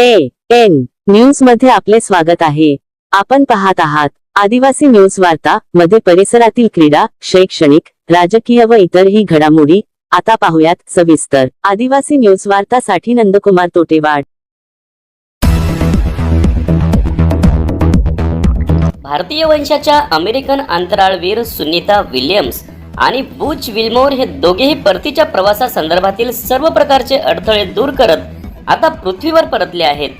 A N न्यूजमध्ये आपले स्वागत आहे. आपण पाहत आहात आदिवासी न्यूज वार्ता मध्ये परिसरातील क्रीडा शैक्षणिक राजकीय व इतरही घडामोडी. आता पाहूयात सविस्तर. आदिवासी न्यूज वार्तासाठी नंदकुमार तोटेवाड. भारतीय वंशाच्या अमेरिकन अंतराळवीर सुनीता विल्यम्स आणि बुच विल्मोर हे दोघेही परतीच्या प्रवासासंदर्भातील सर्व प्रकारचे अडथळे दूर करत आता पृथ्वीवर परतले आहेत.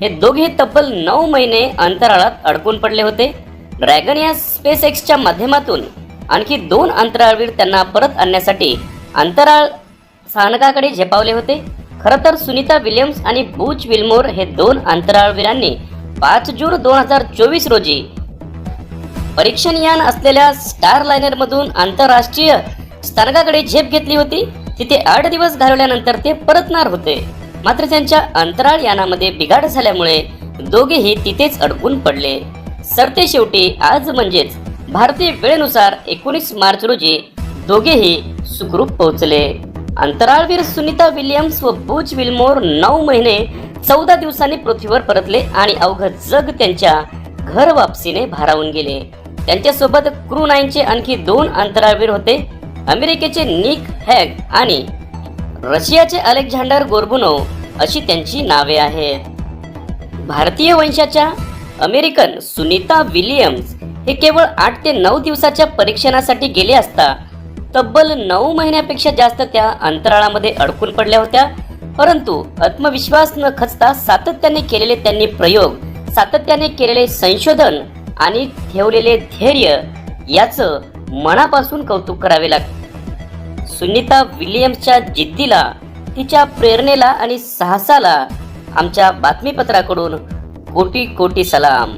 हे दोघे तब्बल नऊ महिने अंतराळात अडकून पडले होते. ड्रॅगन या स्पेस एक्सच्या माध्यमातून आणखी दोन अंतराळवीर त्यांना परत आणण्यासाठी अंतराळ स्थानकाकडे झेपावले होते. खरं तर सुनीता विल्यम्स आणि बूच विल्मोर हे दोन अंतराळवीरांनी पाच जून दोन हजार चोवीस रोजी परीक्षण यान असलेल्या स्टार लायनर मधून आंतरराष्ट्रीय स्थानकाकडे झेप घेतली होती. तिथे आठ दिवस घालवल्यानंतर ते परतणार होते. मात्र त्यांच्या अंतराळ यानामध्ये बिघाड झाल्यामुळे दोघेही तिथेच अडकून पडले. सरते शेवटी आज म्हणजेच भारतीय वेळेनुसार एकोणीस मार्च रोजी दोघेही सुखरूप पोहोचले. अंतराळवीर सुनीता विल्यम्स व बुज विल्मोर नऊ महिने चौदा दिवसांनी पृथ्वीवर परतले आणि अवघं जग त्यांच्या घर वापसीने भारावून गेले. त्यांच्यासोबत क्रू नाईनचे आणखी दोन अंतराळवीर होते अमेरिकेचे निक हॅग आणि रशियाचे अलेक्झांडर गोर्बुनोव अशी त्यांची नावे आहेत. भारतीय वंशाच्या अमेरिकन सुनीता विलियम्स हे केवळ आठ ते नऊ दिवसाच्या परीक्षणासाठी गेले असता तब्बल नऊ महिन्यापेक्षा जास्त त्या अंतराळामध्ये अडकून पडल्या होत्या. परंतु आत्मविश्वास न खचता सातत्याने केलेले त्यांनी प्रयोग सातत्याने केलेले संशोधन आणि ठेवलेले धैर्य याचं मनापासून कौतुक करावे लागते. सुनीता विलियम्सच्या जिद्दीला तिच्या प्रेरणेला आणि साहसाला आमच्या बातमीपत्राकडून कोटी कोटी सलाम.